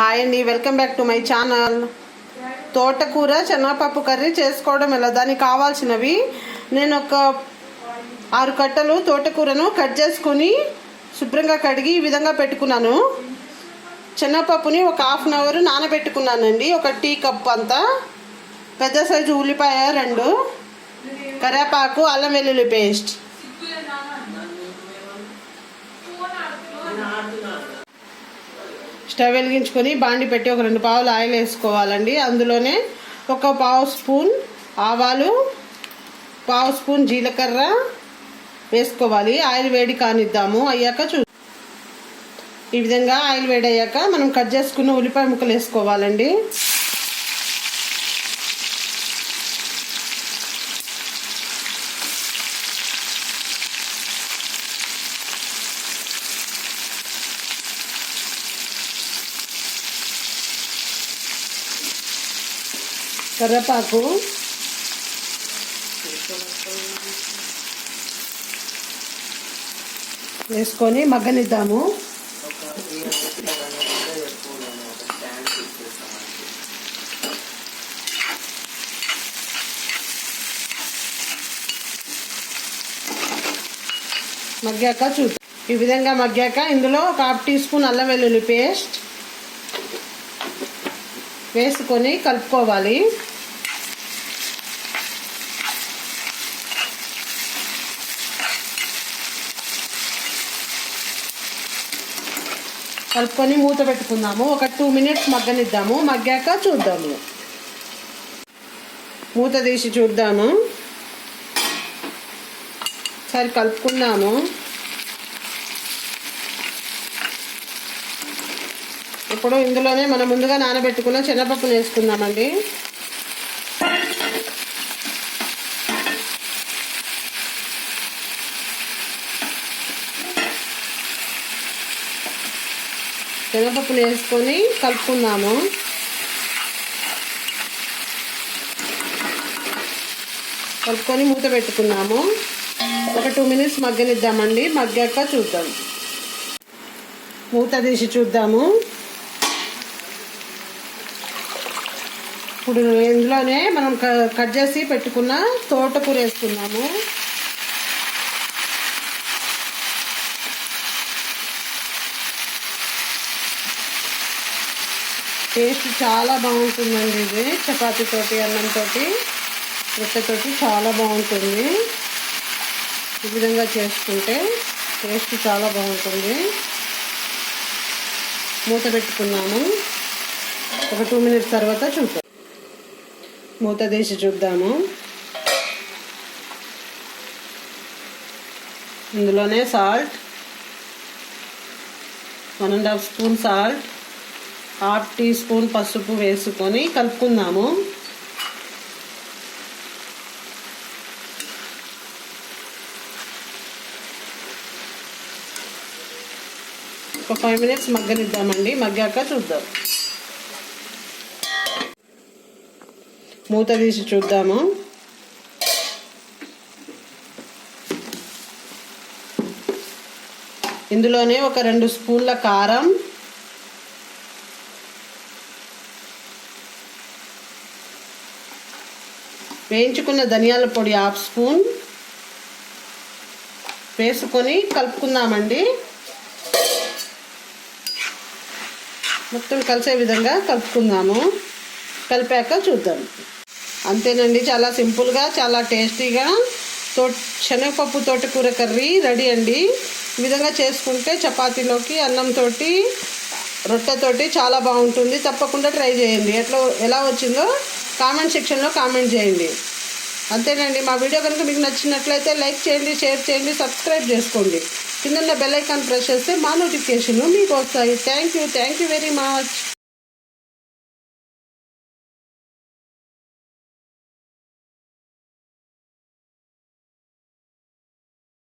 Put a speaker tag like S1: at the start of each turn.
S1: Hi అండి welcome back to my channel. తోటకూర శనగపప్పు కర్రీ చేసుకోవడం ఎలా? దానికి కావాల్సినవి. నేను ఒక ఆరు కట్టలు తోటకూరను కట్ చేసుకొని శుభ్రంగా కడిగి ఈ విధంగా పెట్టుకున్నాను. శనగపప్పుని ఒక హాఫ్ అన్ అవర్ నానబెట్టుకున్నానండి. ఒక టీ కప్ అంతా. పెద్ద సైజు ఉల్లిపాయ రెండు. కరివేపాకు అల్లం వెల్లుల్లి పేస్ట్. స్టవ్ వెలిగించుకొని బాండి పెట్టి ఒక రెండు పావులు ఆయిల్ వేసుకోవాలండి. అందులోనే ఒక పావు స్పూన్ ఆవాలు పావు స్పూన్ జీలకర్ర వేసుకోవాలి. ఆయిల్ వేడి కానిద్దాము. అయ్యాక చూ ఈ విధంగా ఆయిల్ వేడి అయ్యాక మనం కట్ చేసుకున్న ఉల్లిపాయ ముక్కలు వేసుకోవాలండి. కర్రపాకు వేసుకొని మగ్గనిద్దాము. మగ్గాక చూద్దాం ఈ విధంగా మగ్గాక ఇందులో ఒక హాఫ్ టీ స్పూన్ అల్లం వెల్లుల్లి పేస్ట్ వేసుకొని కలుపుకోవాలి. కలుపుకొని మూత పెట్టుకుందాము. ఒక టూ మినిట్స్ మగ్గనిద్దాము. మగ్గాక చూద్దాము. మూత తీసి చూద్దాము. సరే కలుపుకున్నాము. ఇప్పుడు ఇందులోనే మనం ముందుగా నానబెట్టుకున్న శనగపప్పును వేసుకుందామండి. శనగపప్పును వేసుకొని కలుపుకుందాము. కలుపుకొని మూత పెట్టుకున్నాము. ఒక టూ మినిట్స్ మగ్గనిద్దామండి. మగ్గాక చూద్దాం. మూత తీసి చూద్దాము. ఇప్పుడు ఇందులోనే మనం క- కట్ చేసి పెట్టుకున్న తోటకూర వేసుకున్నాము టేస్ట్ చాలా బాగుంటుందండి ఇది. చపాతీతోటి అన్నంతో రొట్టెతోటి చాలా బాగుంటుంది. ఈ విధంగా చేసుకుంటే టేస్ట్ చాలా బాగుంటుంది. మూత పెట్టుకున్నాము ఒక టూ మినిట్స్ తర్వాత చూద్దాం. మూత తీసి చూద్దాము. ఇందులోనే salt. One and half spoon salt. Half teaspoon పసుపు వేసుకొని కలుపుకుందాము. ఒక ఫైవ్ మినిట్స్ మగ్గనిద్దామండి. మగ్గాక చూద్దాం. మూత తీసి చూద్దాము. ఇందులోనే ఒక రెండు స్పూన్ల కారం వేయించుకున్న ధనియాల పొడి హాఫ్ స్పూన్. వేసుకొని కలుపుకుందామండి. మొత్తం కలిసే విధంగా కలుపుకుందాము. కలిపాక చూద్దాం. అంతేనండి చాలా సింపుల్గా చాలా టేస్టీగా. తో శనగపప్పు తోటకూర కర్రీ రెడీ అండి. ఈ విధంగా చేసుకుంటే చపాతీలోకి అన్నంతో రొట్టెతోటి చాలా బాగుంటుంది. తప్పకుండా ట్రై చేయండి. ఎట్లా ఎలా వచ్చిందో కామెంట్ సెక్షన్లో కామెంట్ చేయండి. అంతేనండి మా వీడియో కనుక మీకు నచ్చినట్లయితే లైక్ చేయండి షేర్ చేయండి సబ్స్క్రైబ్ చేసుకోండి. కింద బెల్ ఐకాన్ ప్రెస్ చేస్తే మా నోటిఫికేషన్లు మీకు వస్తాయి. Thank you thank you very much.